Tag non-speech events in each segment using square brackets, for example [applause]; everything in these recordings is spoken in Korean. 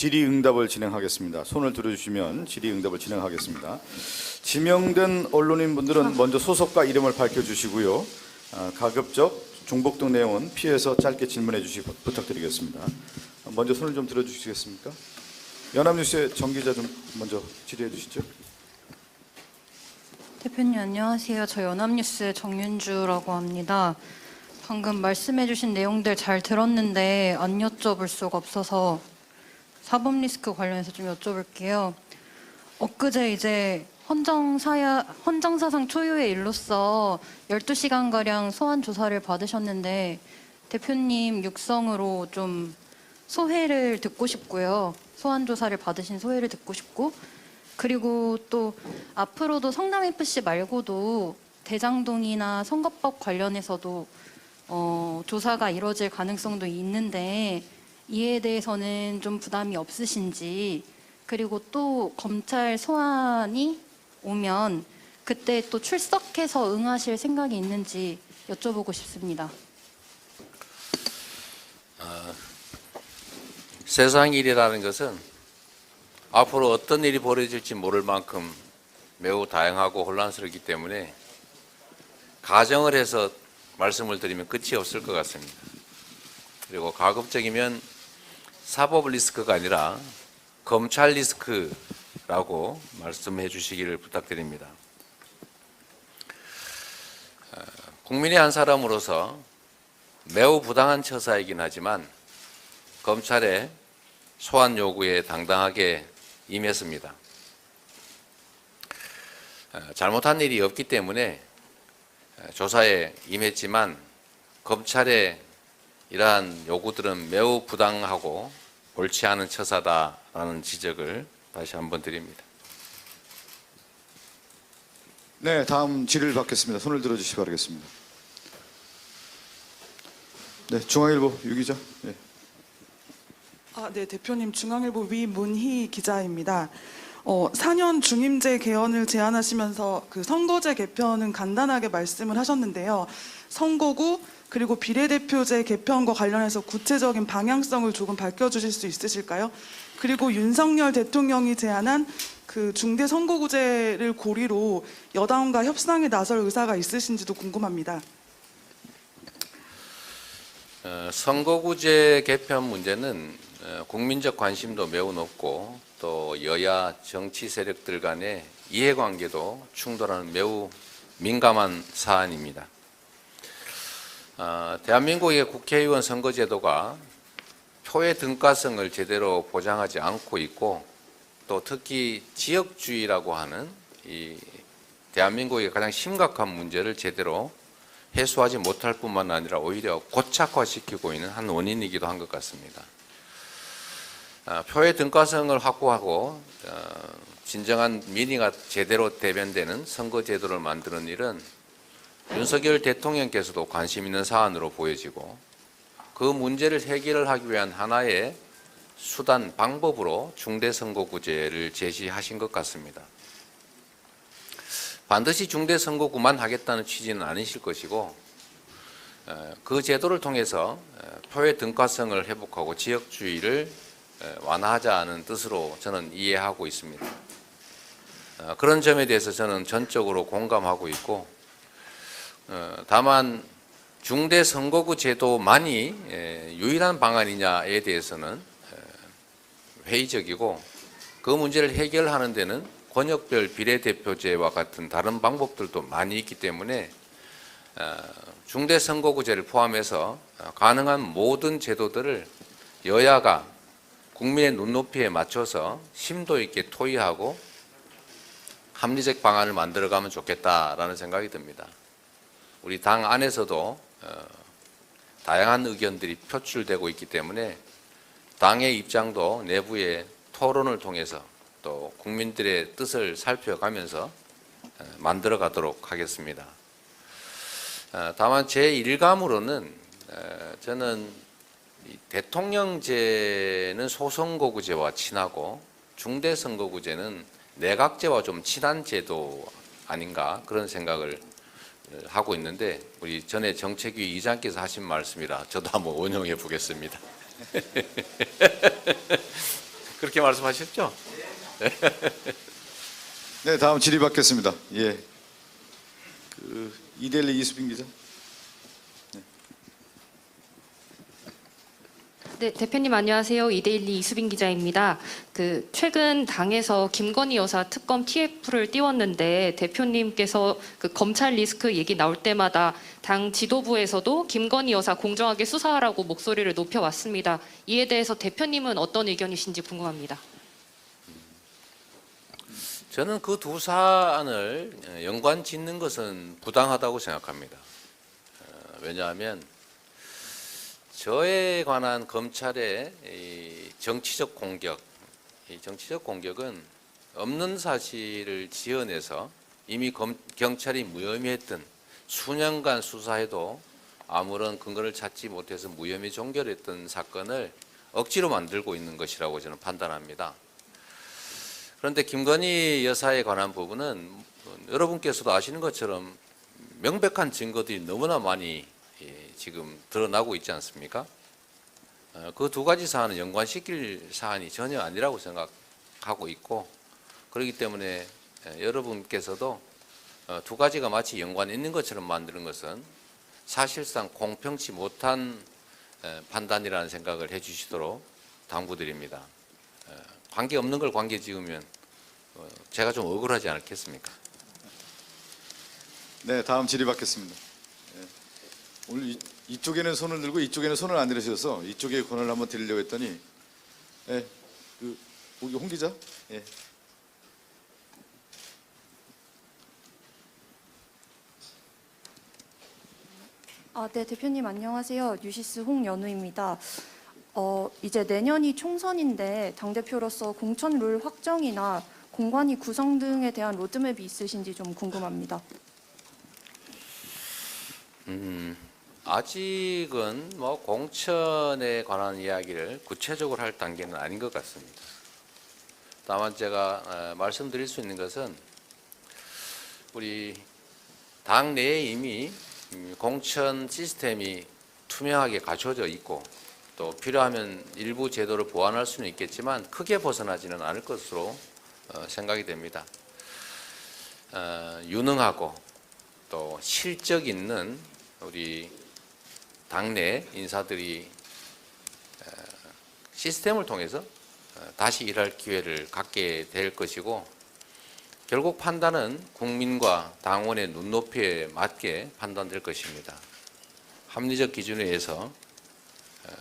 질의응답을 진행하겠습니다. 손을 들어주시면 질의응답을 진행하겠습니다. 지명된 언론인분들은 먼저 소속과 이름을 밝혀주시고요. 아, 가급적 중복 등 내용은 피해서 짧게 질문해 주시 기 부탁드리겠습니다. 먼저 손을 좀 들어주시겠습니까? 연합뉴스의 정 기자 좀 먼저 질의해 주시죠. 대표님 안녕하세요. 저 연합뉴스의 정윤주라고 합니다. 방금 말씀해 주신 내용들 잘 들었는데 안 여쭤볼 수가 없어서 사법 리스크 관련해서 좀 여쭤볼게요. 엊그제 이제 헌정사야 헌정사상 초유의 일로서 12시간 가량 소환 조사를 받으셨는데 대표님 육성으로 좀 소회를 듣고 싶고요. 소환 조사를 받으신 소회를 듣고 싶고 그리고 또 앞으로도 성남 FC 말고도 대장동이나 선거법 관련해서도 어, 조사가 이루어질 가능성도 있는데 이에 대해서는 좀 부담이 없으신지 그리고 또 검찰 소환이 오면 그때 또 출석해서 응하실 생각이 있는지 여쭤보고 싶습니다. 세상 일이라는 것은 앞으로 어떤 일이 벌어질지 모를 만큼 매우 다양하고 혼란스럽기 때문에 가정을 해서 말씀을 드리면 끝이 없을 것 같습니다. 그리고 가급적이면 사법 리스크가 아니라 검찰 리스크라고 말씀해 주시기를 부탁드립니다. 어, 국민의 한 사람으로서 매우 부당한 처사이긴 하지만 검찰의 소환 요구에 당당하게 임했습니다. 어, 잘못한 일이 없기 때문에 어, 조사에 임했지만 검찰의 이러한 요구들은 매우 부당하고 옳지 않은 처사다라는 지적을 다시 한번 드립니다. 네, 다음 질의를 받겠습니다. 손을 들어주시기 바라겠습니다. 네, 중앙일보 유 기자. 네. 아, 네, 대표님 중앙일보 위문희 기자입니다. 어, 4년 중임제 개헌을 제안하시면서 그 선거제 개편은 간단하게 말씀을 하셨는데요. 선거구 그리고 비례대표제 개편과 관련해서 구체적인 방향성을 조금 밝혀주실 수 있으실까요? 그리고 윤석열 대통령이 제안한 그 중대 선거구제를 고리로 여당과 협상에 나설 의사가 있으신지도 궁금합니다. 어, 선거구제 개편 문제는 어, 국민적 관심도 매우 높고 또 여야 정치 세력들 간의 이해관계도 충돌하는 매우 민감한 사안입니다. 어, 대한민국의 국회의원 선거제도가 표의 등가성을 제대로 보장하지 않고 있고 또 특히 지역주의라고 하는 이 대한민국의 가장 심각한 문제를 제대로 해소하지 못할 뿐만 아니라 오히려 고착화시키고 있는 한 원인이기도 한 것 같습니다. 아, 표의 등가성을 확보하고 어, 진정한 민의가 제대로 대변되는 선거 제도를 만드는 일은 윤석열 대통령께서도 관심 있는 사안으로 보여지고 그 문제를 해결을 하기 위한 하나의 수단 방법으로 중대선거구제를 제시하신 것 같습니다. 반드시 중대선거구만 하겠다는 취지는 아니실 것이고 어, 그 제도를 통해서 어, 표의 등가성을 회복하고 지역주의를 어, 완화하자는 뜻으로 저는 이해하고 있습니다. 어, 그런 점에 대해서 저는 전적으로 공감하고 있고 어, 다만 중대 선거구 제도만이 에, 유일한 방안이냐에 대해서는 에, 회의적이고 그 문제를 해결하는 데는 권역별 비례대표제와 같은 다른 방법들도 많이 있기 때문에 어, 중대 선거구제를 포함해서 어, 가능한 모든 제도들을 여야가 국민의 눈높이에 맞춰서 심도 있게 토의하고 합리적 방안을 만들어가면 좋겠다라는 생각이 듭니다. 우리 당 안에서도 어, 다양한 의견들이 표출되고 있기 때문에 당의 입장도 내부의 토론을 통해서 또 국민들의 뜻을 살펴가면서 어, 만들어 가도록 하겠습니다. 어, 다만 제 일감으로는 어, 저는 이 대통령제는 소선거구제와 친하고 중대선거구제는 내각제와 좀 친한 제도 아닌가 그런 생각을 어, 하고 있는데 우리 전에 정책위 이장께서 하신 말씀이라 저도 한번 원용해 보겠습니다. [laughs] 그렇게 말씀하셨죠? 네, 다음 질의 받겠습니다. 예. 그 이델리 이수빈 기자. 네, 대표님 안녕하세요. 이데일리 이수빈 기자입니다. 그 최근 당에서 김건희 여사 특검 TF를 띄웠는데 대표님께서 그 검찰 리스크 얘기 나올 때마다 당 지도부에서도 김건희 여사 공정하게 수사하라고 목소리를 높여 왔습니다. 이에 대해서 대표님은 어떤 의견이신지 궁금합니다. 저는 그 두 사안을 연관 짓는 것은 부당하다고 생각합니다. 어, 왜냐하면 저에 관한 검찰의 이 정치적 공격, 이 정치적 공격은 없는 사실을 지어내서 이미 검, 경찰이 무혐의했던 수년간 수사해도 아무런 근거를 찾지 못해서 무혐의 종결했던 사건을 억지로 만들고 있는 것이라고 저는 판단합니다. 그런데 김건희 여사에 관한 부분은 여러분께서도 아시는 것처럼 명백한 증거들이 너무나 많이 예, 지금 드러나고 있지 않습니까? 그 두 가지 사안은 연관시킬 사안이 전혀 아니라고 생각하고 있고 그렇기 때문에 예, 여러분께서도 어, 두 가지가 마치 연관이 있는 것처럼 만드는 것은 사실상 공평치 못한 에, 판단이라는 생각을 해주시도록 당부드립니다. 에, 관계 없는 걸 관계 지으면 어, 제가 좀 억울하지 않겠습니까? 네, 다음 질의 받겠습니다. 예. 오늘 이, 이쪽에는 손을 들고 이쪽에는 손을 안 들으셔서 이쪽에 권한을 한번 드리려고 했더니 예, 그 여기 홍 기자. 예. 아, 네, 대표님 안녕하세요. 뉴시스 홍연우입니다. 어, 이제 내년이 총선인데 당대표로서 공천 룰 확정이나 공관위 구성 등에 대한 로드맵이 있으신지 좀 궁금합니다. 음, 아직은 뭐 공천에 관한 이야기를 구체적으로 할 단계는 아닌 것 같습니다. 다만 제가 어, 말씀드릴 수 있는 것은 우리 당 내에 이미 음, 공천 시스템이 투명하게 갖춰져 있고 또 필요하면 일부 제도를 보완할 수는 있겠지만 크게 벗어나지는 않을 것으로 어, 생각이 됩니다. 어, 유능하고 또 실적 있는 우리 당내 인사들이 어, 시스템을 통해서 어, 다시 일할 기회를 갖게 될 것이고 결국 판단은 국민과 당원의 눈높이에 맞게 판단될 것입니다. 합리적 기준에 의해서 어,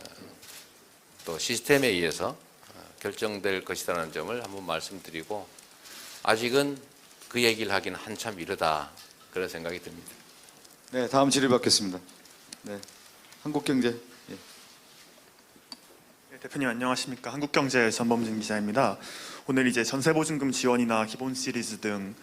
또 시스템에 의해서 어, 결정될 것이라는 점을 한번 말씀드리고 아직은 그 얘기를 하기는 한참 이르다 그런 생각이 듭니다. 네, 다음 질의 받겠습니다. 네, 한국경제. 예. 네, 대표님 안녕하십니까 한국경제 전범진 기자입니다. 오늘 이제 전세보증금 지원이나 기본 시리즈 등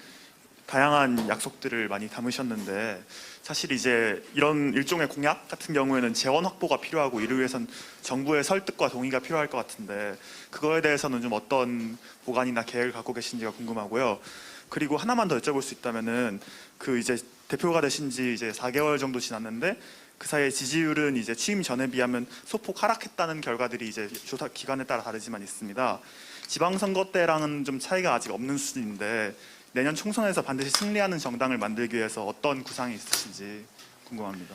다양한 약속들을 많이 담으셨는데 사실 이제 이런 일종의 공약 같은 경우에는 재원 확보가 필요하고 이를 위해선 정부의 설득과 동의가 필요할 것 같은데 그거에 대해서는 좀 어떤 보관이나 계획을 갖고 계신지가 궁금하고요. 그리고 하나만 더 여쭤볼 수 있다면은 그 이제 대표가 되신 지 이제 4개월 정도 지났는데 그 사이에 지지율은 이제 취임 전에 비하면 소폭 하락했다는 결과들이 이제 조사 기관에 따라 다르지만 있습니다. 지방선거 때랑은 좀 차이가 아직 없는 수준인데 내년 총선에서 반드시 승리하는 정당을 만들기 위해서 어떤 구상이 있으신지 궁금합니다.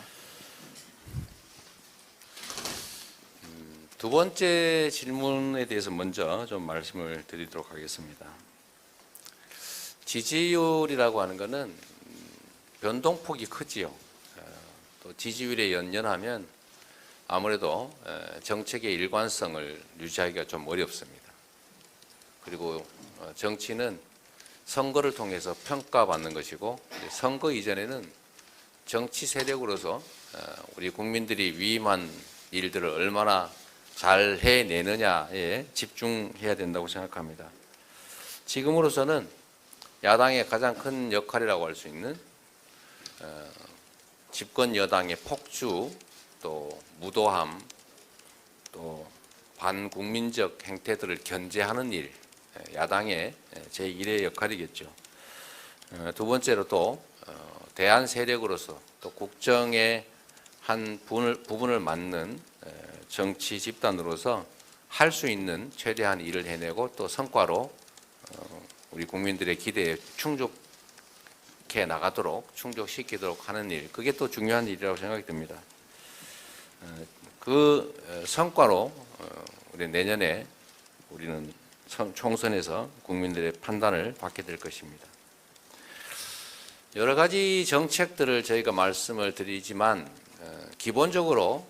두 번째 질문에 대해서 먼저 좀 말씀을 드리도록 하겠습니다. 지지율이라고 하는 것은 음, 변동폭이 크지요. 어, 또 지지율에 연연하면 아무래도 에, 정책의 일관성을 유지하기가 좀 어렵습니다. 그리고 어, 정치는 선거를 통해서 평가받는 것이고 선거 이전에는 정치 세력으로서 어, 우리 국민들이 위임한 일들을 얼마나 잘 해내느냐에 집중해야 된다고 생각합니다. 지금으로서는 야당의 가장 큰 역할이라고 할 수 있는 어, 집권 여당의 폭주 또 무도함 또 반국민적 행태들을 견제하는 일 에, 야당의 제 1의 역할이겠죠. 어, 두 번째로 또 어, 대한 세력으로서 또 국정의 한 부분을, 맡는 에, 정치 집단으로서 할 수 있는 최대한 일을 해내고 또 성과로 어, 우리 국민들의 기대에 충족 해 나가도록 충족시키도록 하는 일 그게 또 중요한 일이라고 생각이 듭니다. 어, 그 어, 성과로 어, 우리 내년에 우리는 선- 총선에서 국민들의 판단을 받게 될 것입니다. 여러 가지 정책들을 저희가 말씀을 드리지만 어, 기본적으로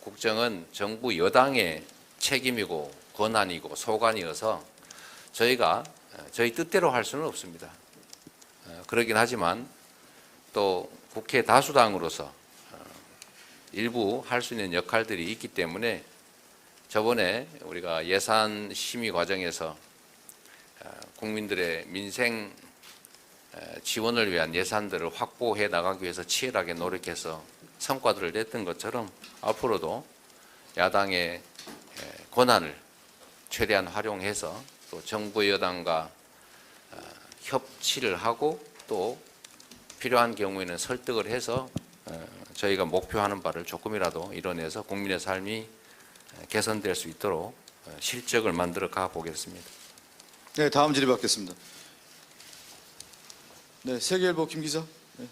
국정은 정부 여당의 책임이고 권한이고 소관이어서 저희가 어, 저희 뜻대로 할 수는 없습니다. 어, 그러긴 하지만 또 국회 다수당으로서 어, 일부 할 수 있는 역할들이 있기 때문에 저번에 우리가 예산 심의 과정에서 어, 국민들의 민생 에, 지원을 위한 예산들을 확보해 나가기 위해서 치열하게 노력해서 성과들을 냈던 것처럼 앞으로도 야당의 에, 권한을 최대한 활용해서 또 정부 여당과 어, 협치를 하고 또 필요한 경우에는 설득을 해서 어, 저희가 목표하는 바를 조금이라도 이뤄내서 국민의 삶이 에, 개선될 수 있도록 어, 실적을 만들어 가 보겠습니다. 네, 다음 질의 받겠습니다. 네, 세계일보 김 기자. 네.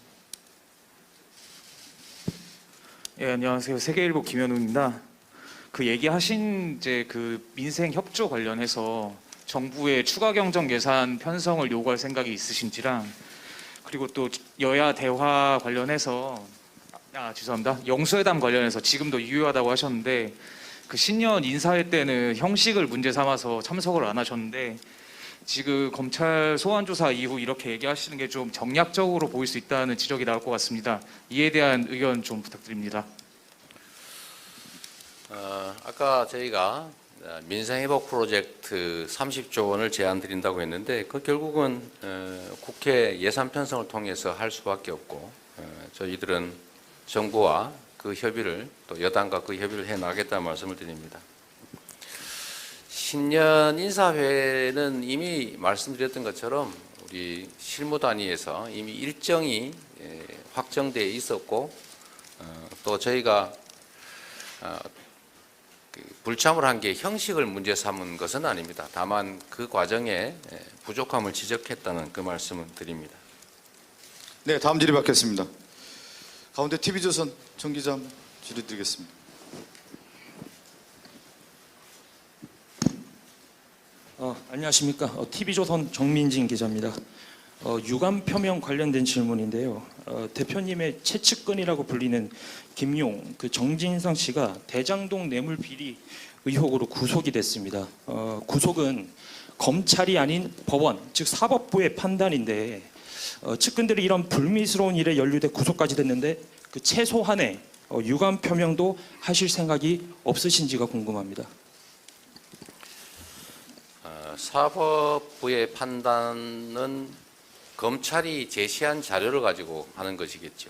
예, 안녕하세요. 세계일보 김현우입니다. 그 얘기하신 이제 그 민생 협조 관련해서 정부의 추가 경정 예산 편성을 요구할 생각이 있으신지랑 그리고 또 여야 대화 관련해서 아 죄송합니다. 영수회담 관련해서 지금도 유효하다고 하셨는데 그 신년 인사회 때는 형식을 문제 삼아서 참석을 안 하셨는데 지금 검찰 소환 조사 이후 이렇게 얘기하시는 게 좀 정략적으로 보일 수 있다는 지적이 나올 것 같습니다. 이에 대한 의견 좀 부탁드립니다. 어, 아까 저희가 어, 민생회복 프로젝트 30조 원을 제안 드린다고 했는데 그 결국은 어, 국회 예산 편성을 통해서 할 수밖에 없고 어, 저희들은 정부와 그 협의를 또 여당과 그 협의를 해 나가겠다는 말씀을 드립니다. 신년 인사회는 이미 말씀드렸던 것처럼 우리 실무 단위에서 이미 일정이 예, 확정돼 있었고 어, 또 저희가 어, 그 불참을 한 게 형식을 문제 삼은 것은 아닙니다. 다만 그 과정에 예, 부족함을 지적했다는 그 말씀을 드립니다. 네, 다음 질의 받겠습니다. 가운데 TV조선 정 기자 질의 드리겠습니다. 어, 안녕하십니까. 어, TV조선 정민진 기자입니다. 어, 유감 표명 관련된 질문인데요. 어, 대표님의 최측근이라고 불리는 김용, 그 정진상 씨가 대장동 뇌물 비리 의혹으로 구속이 됐습니다. 어, 구속은 검찰이 아닌 법원, 즉 사법부의 판단인데 어, 측근들이 이런 불미스러운 일에 연루돼 구속까지 됐는데 그 최소한의 어, 유감 표명도 하실 생각이 없으신지가 궁금합니다. 어, 사법부의 판단은 검찰이 제시한 자료를 가지고 하는 것이겠죠.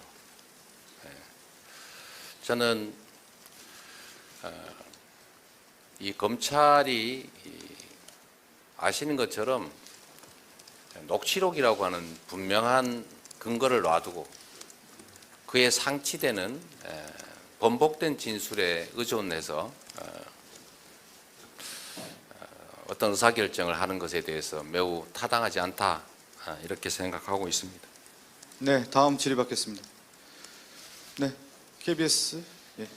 예. 저는 어, 이 검찰이 이 아시는 것처럼 녹취록이라고 하는 분명한 근거를 놔두고 그에 상치되는 에, 번복된 진술에 의존해서 어, 어떤 의사결정을 하는 것에 대해서 매우 타당하지 않다 아, 이렇게 생각하고 있습니다. 네, 다음 질의 받겠습니다. 네, KBS. 예.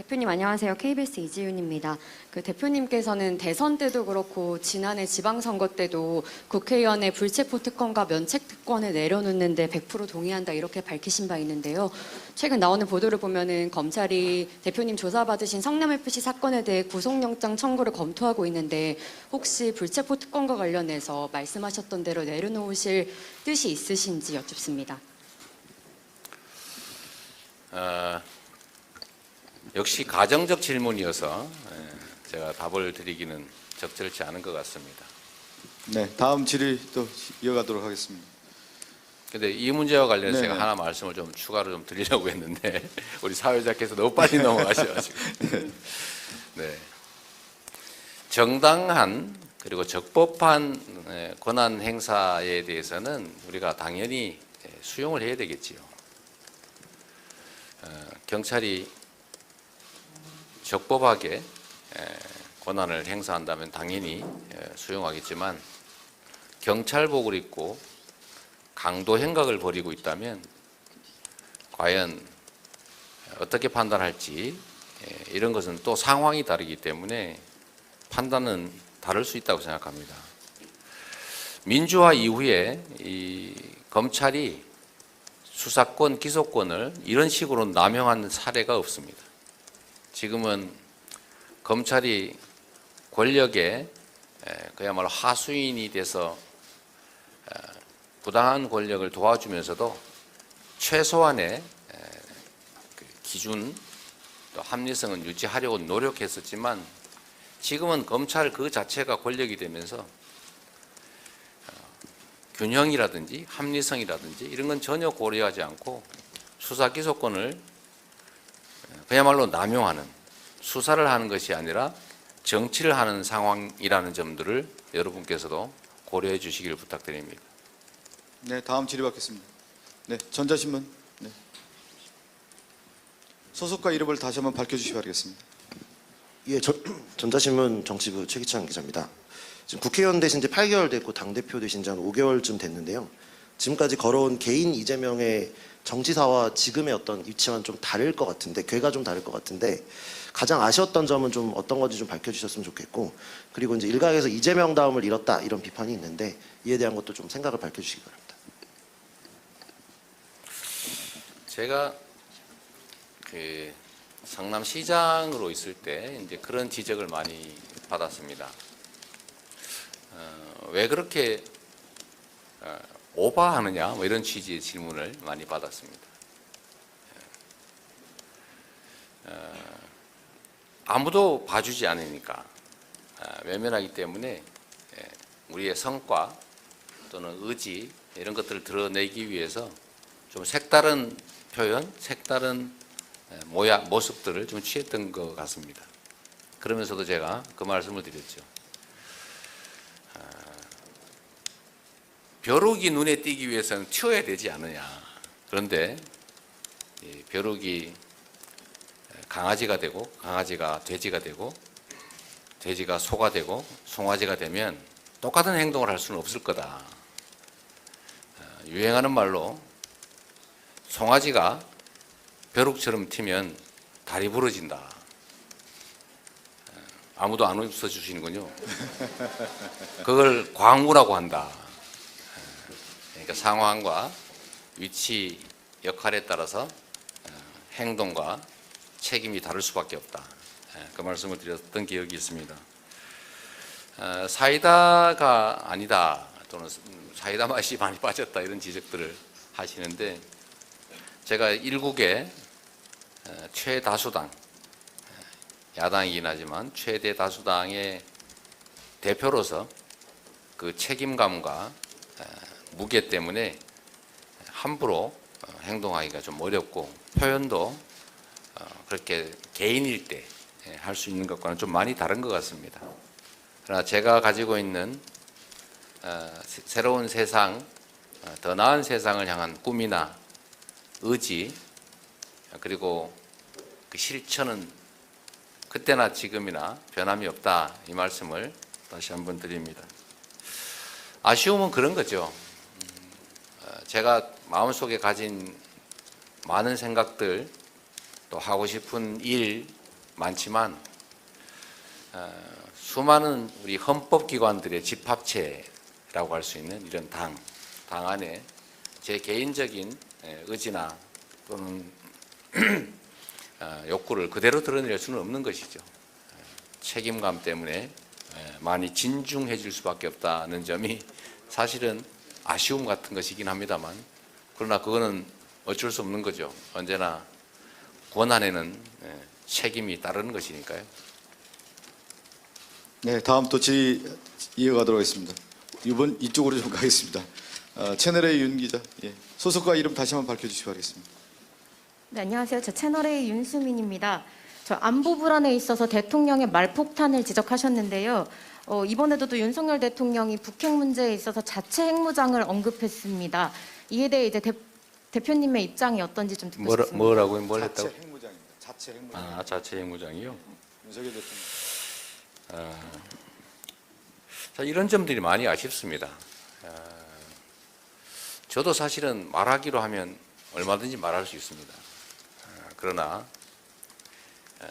대표님 안녕하세요. KBS 이지윤입니다. 그 대표님께서는 대선 때도 그렇고 지난해 지방선거 때도 국회의원의 불체포 특권과 면책 특권을 내려놓는데 100% 동의한다 이렇게 밝히신 바 있는데요. 최근 나오는 보도를 보면은 검찰이 대표님 조사받으신 성남 FC 사건에 대해 구속영장 청구를 검토하고 있는데 혹시 불체포 특권과 관련해서 말씀하셨던 대로 내려놓으실 뜻이 있으신지 여쭙습니다. 어, 역시 가정적 질문이어서 에, 제가 답을 드리기는 적절치 않은 것 같습니다. 네, 다음 질의 또 이어가도록 하겠습니다. 근데 이 문제와 관련해서 네, 제가 네. 하나 말씀을 좀 추가로 좀 드리려고 했는데 [laughs] 우리 사회자께서 너무 빨리 넘어가셔가지고 [laughs] 네 정당한 그리고 적법한 에, 권한 행사에 대해서는 우리가 당연히 에, 수용을 해야 되겠지요. 어, 경찰이 적법하게 에, 권한을 행사한다면 당연히 에, 수용하겠지만 경찰복을 입고 강도 행각을 벌이고 있다면 과연 어떻게 판단할지 에, 이런 것은 또 상황이 다르기 때문에 판단은 다를 수 있다고 생각합니다. 민주화 이후에 이 검찰이 수사권, 기소권을 이런 식으로 남용한 사례가 없습니다. 지금은 검찰이 권력에 에, 그야말로 하수인이 돼서 에, 부당한 권력을 도와주면서도 최소한의 에, 그 기준 또 합리성은 유지하려고 노력했었지만 지금은 검찰 그 자체가 권력이 되면서 어, 균형이라든지 합리성이라든지 이런 건 전혀 고려하지 않고 수사 기소권을 그야말로 남용하는 수사를 하는 것이 아니라 정치를 하는 상황이라는 점들을 여러분께서도 고려해 주시길 부탁드립니다. 네, 다음 질의받겠습니다. 네, 전자신문. 네. 소속과 이름을 다시 한번 밝혀주시기 바라겠습니다. 예, 저, [clears throat] 전자신문 정치부 최기찬 기자입니다. 지금 국회의원 되신 지 8개월 됐고 당대표 되신 지 한 5개월쯤 됐는데요. 지금까지 걸어온 개인 이재명의 정치사와 지금의 어떤 위치와는 좀 다를 것 같은데, 궤가 좀 다를 것 같은데, 가장 아쉬웠던 점은 좀 어떤 건지 좀 밝혀주셨으면 좋겠고, 그리고 이제 일각에서 이재명 다음을 잃었다 이런 비판이 있는데, 이에 대한 것도 좀 생각을 밝혀주시기 바랍니다. 제가 그 성남시장으로 있을 때 이제 그런 지적을 많이 받았습니다. 어, 왜 그렇게 어, 오바하느냐 뭐 이런 취지의 질문을 많이 받았습니다. 어, 아무도 봐주지 않으니까 어, 외면하기 때문에 예, 우리의 성과 또는 의지 이런 것들을 드러내기 위해서 좀 색다른 표현, 색다른 에, 모양, 모습들을 좀 취했던 것 같습니다. 그러면서도 제가 그 말씀을 드렸죠. 벼룩이 눈에 띄기 위해서는 튀어야 되지 않느냐. 그런데 이 벼룩이 강아지가 되고 강아지가 돼지가 되고 돼지가 소가 되고 송아지가 되면 똑같은 행동을 할 수는 없을 거다. 아, 유행하는 말로 송아지가 벼룩처럼 튀면 다리 부러진다. 아, 아무도 안 웃어 주시는군요. 그걸 광우라고 한다. 아, 그러니까 상황과 위치, 역할에 따라서 아, 행동과 책임이 다를 수밖에 없다. 아, 그 말씀을 드렸던 기억이 있습니다. 아, 사이다가 아니다 또는 사이다 맛이 많이 빠졌다 이런 지적들을 하시는데 제가 일국의 어, 최다수당 어, 야당이긴 하지만 최대 다수당의 대표로서 그 책임감과 어, 무게 때문에 함부로 어, 행동하기가 좀 어렵고 표현도 어, 그렇게 개인일 때 할 수 있는 것과는 좀 많이 다른 것 같습니다. 그러나 제가 가지고 있는 어, 새- 새로운 세상, 어, 더 나은 세상을 향한 꿈이나 의지 그리고 그 실천은 그때나 지금이나 변함이 없다 이 말씀을 다시 한번 드립니다. 아쉬움은 그런 거죠. 제가 마음속에 가진 많은 생각들 또 하고 싶은 일 많지만 어, 수많은 우리 헌법기관들의 집합체라고 할 수 있는 이런 당, 당 안에 제 개인적인 예, 의지나 또는 [clears throat] 어, 욕구를 그대로 드러낼 수는 없는 것이죠. 예, 책임감 때문에 예, 많이 진중해질 수밖에 없다는 점이 사실은 아쉬움 같은 것이긴 합니다만 그러나 그거는 어쩔 수 없는 거죠. 언제나 권한에는 예, 책임이 따르는 것이니까요. 네, 다음 또 질의 이어가도록 하겠습니다. 이번 이쪽으로 좀 가겠습니다. 어, 채널의 윤 기자, 예. 소속과 이름 다시 한번 밝혀주시기 바라겠습니다. 네, 안녕하세요. 저 채널의 윤수민입니다. 저 안보 불안에 있어서 대통령의 말폭탄을 지적하셨는데요. 어, 이번에도 또 윤석열 대통령이 북핵 문제에 있어서 자체 핵무장을 언급했습니다. 이에 대해 이제 대, 대표님의 입장이 어떤지 좀 듣고 뭐라, 싶습니다. 뭐라고요? 뭘 자체 했다고? 핵무장입니다. 자체 핵무장. 아, 자체 핵무장이요? 윤석열 대통령. 어, 자, 이런 점들이 많이 아쉽습니다. 어, 저도 사실은 말하기로 하면 얼마든지 말할 수 있습니다. 어, 그러나 어,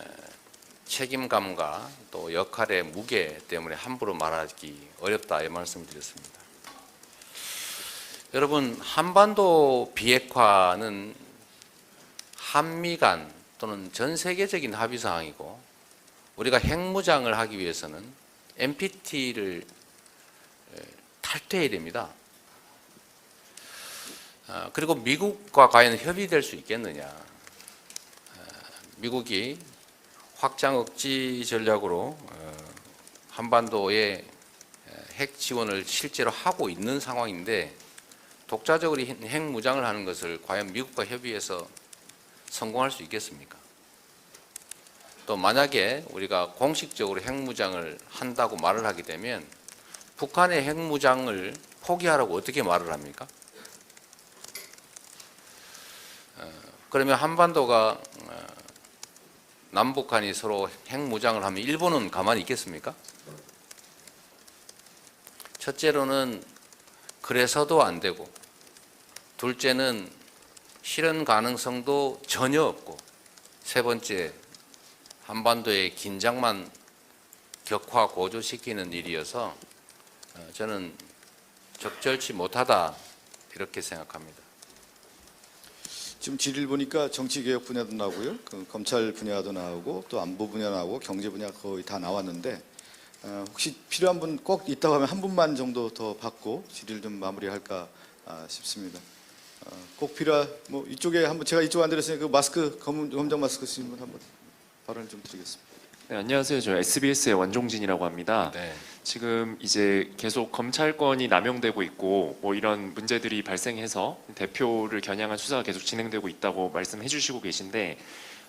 책임감과 또 역할의 무게 때문에 함부로 말하기 어렵다 이 말씀을 드렸습니다. 여러분 한반도 비핵화는 한미 간 또는 전 세계적인 합의 사항이고 우리가 핵무장을 하기 위해서는 NPT를 탈퇴해야 됩니다. 아, 그리고 미국과 과연 협의될 수 있겠느냐? 아, 미국이 확장 억지 전략으로 어, 한반도에 핵 지원을 실제로 하고 있는 상황인데 독자적으로 핵 무장을 하는 것을 과연 미국과 협의해서 성공할 수 있겠습니까? 또 만약에 우리가 공식적으로 핵 무장을 한다고 말을 하게 되면 북한의 핵 무장을 포기하라고 어떻게 말을 합니까? 어, 그러면 한반도가 어, 남북한이 서로 핵무장을 하면 일본은 가만히 있겠습니까? 첫째로는 그래서도 안 되고 둘째는 실현 가능성도 전혀 없고 세 번째 한반도의 긴장만 격화 고조시키는 일이어서 어, 저는 적절치 못하다 이렇게 생각합니다. 지금 질의를 보니까 정치개혁 분야도 나오고요, 그 검찰 분야도 나오고 또 안보 분야 나오고 경제 분야 거의 다 나왔는데 어, 혹시 필요한 분 꼭 있다고 하면 한 분만 정도 더 받고 질의를 좀 마무리할까 아, 싶습니다. 어, 꼭 필요한 뭐 이쪽에 한번 제가 이쪽 안 드렸으니까 그 마스크 검은 검정 마스크 쓰신 분 한번 발언을 좀 드리겠습니다. 네, 안녕하세요. 저 SBS의 원종진이라고 합니다. 네. 지금 이제 계속 검찰권이 남용되고 있고 뭐 이런 문제들이 발생해서 대표를 겨냥한 수사가 계속 진행되고 있다고 말씀해 주시고 계신데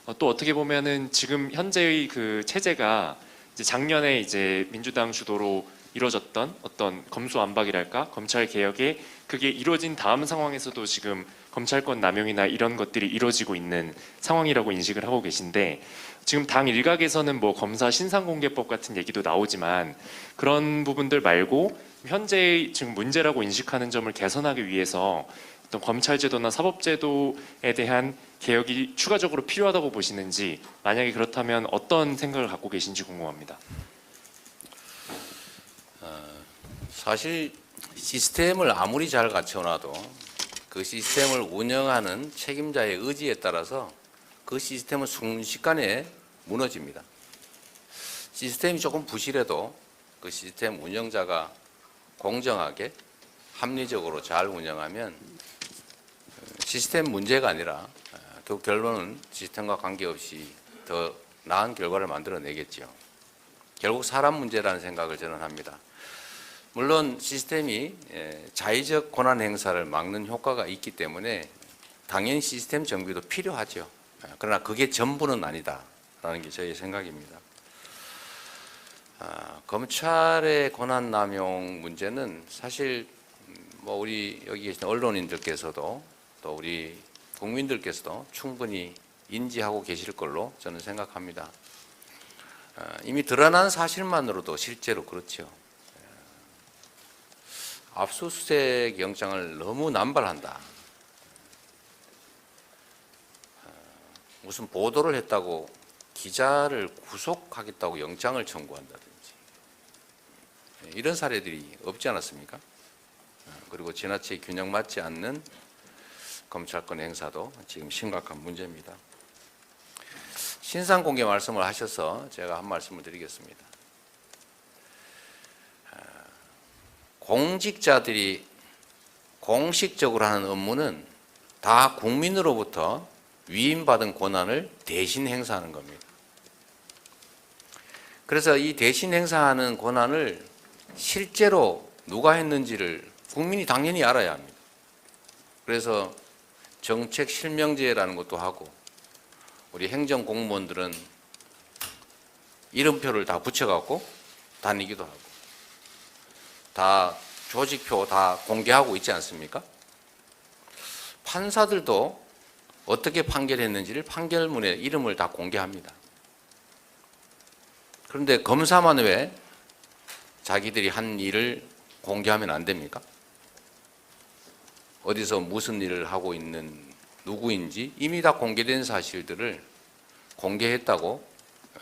어, 또 어떻게 보면은 지금 현재의 그 체제가 이제 작년에 이제 민주당 주도로 이루어졌던 어떤 검수안박이랄까 검찰 개혁에 그게 이루어진 다음 상황에서도 지금 검찰권 남용이나 이런 것들이 이루어지고 있는 상황이라고 인식을 하고 계신데 지금 당 일각에서는 뭐 검사 신상공개법 같은 얘기도 나오지만 그런 부분들 말고 현재 지금 문제라고 인식하는 점을 개선하기 위해서 어떤 검찰제도나 사법제도에 대한 개혁이 추가적으로 필요하다고 보시는지 만약에 그렇다면 어떤 생각을 갖고 계신지 궁금합니다. 사실 시스템을 아무리 잘 갖춰놔도 그 시스템을 운영하는 책임자의 의지에 따라서 그 시스템은 순식간에 무너집니다. 시스템이 조금 부실해도 그 시스템 운영자가 공정하게 합리적으로 잘 운영하면 시스템 문제가 아니라 그 결론은 시스템과 관계없이 더 나은 결과를 만들어내겠죠. 결국 사람 문제라는 생각을 저는 합니다. 물론 시스템이 예, 자의적 권한 행사를 막는 효과가 있기 때문에 당연히 시스템 정비도 필요하죠. 예, 그러나 그게 전부는 아니다라는 게 저의 생각입니다. 아, 검찰의 권한 남용 문제는 사실 뭐 우리 여기 계신 언론인들께서도 또 우리 국민들께서도 충분히 인지하고 계실 걸로 저는 생각합니다. 아, 이미 드러난 사실만으로도 실제로 그렇죠. 압수수색 영장을 너무 남발한다. 어, 무슨 보도를 했다고 기자를 구속하겠다고 영장을 청구한다든지 이런 사례들이 없지 않았습니까? 어, 그리고 지나치게 균형 맞지 않는 검찰권 행사도 지금 심각한 문제입니다. 신상 공개 말씀을 하셔서 제가 한 말씀을 드리겠습니다. 공직자들이 공식적으로 하는 업무는 다 국민으로부터 위임받은 권한을 대신 행사하는 겁니다. 그래서 이 대신 행사하는 권한을 실제로 누가 했는지를 국민이 당연히 알아야 합니다. 그래서 정책 실명제라는 것도 하고 우리 행정 공무원들은 이름표를 다 붙여갖고 다니기도 하고 다 조직표 다 공개하고 있지 않습니까? 판사들도 어떻게 판결했는지를 판결문에 이름을 다 공개합니다. 그런데 검사만 왜 자기들이 한 일을 공개하면 안 됩니까? 어디서 무슨 일을 하고 있는 누구인지 이미 다 공개된 사실들을 공개했다고 어,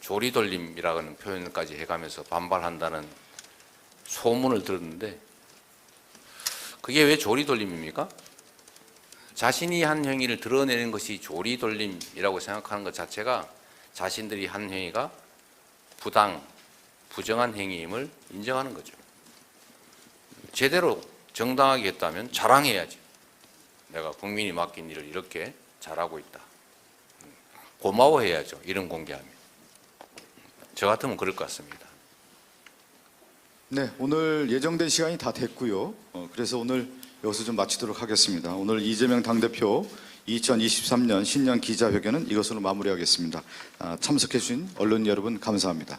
조리돌림이라는 표현까지 해가면서 반발한다는 소문을 들었는데 그게 왜 조리돌림입니까? 자신이 한 행위를 드러내는 것이 조리돌림이라고 생각하는 것 자체가 자신들이 한 행위가 부당, 부정한 행위임을 인정하는 거죠. 제대로 정당하게 했다면 자랑해야지. 내가 국민이 맡긴 일을 이렇게 잘하고 있다. 고마워해야죠. 이런 공개하면. 저 같으면 그럴 것 같습니다. 네, 오늘 예정된 시간이 다 됐고요. 어, 그래서 오늘 여기서 좀 마치도록 하겠습니다. 오늘 이재명 당대표 2023년 신년 기자회견은 이것으로 마무리하겠습니다. 아, 참석해 주신 언론 여러분 감사합니다.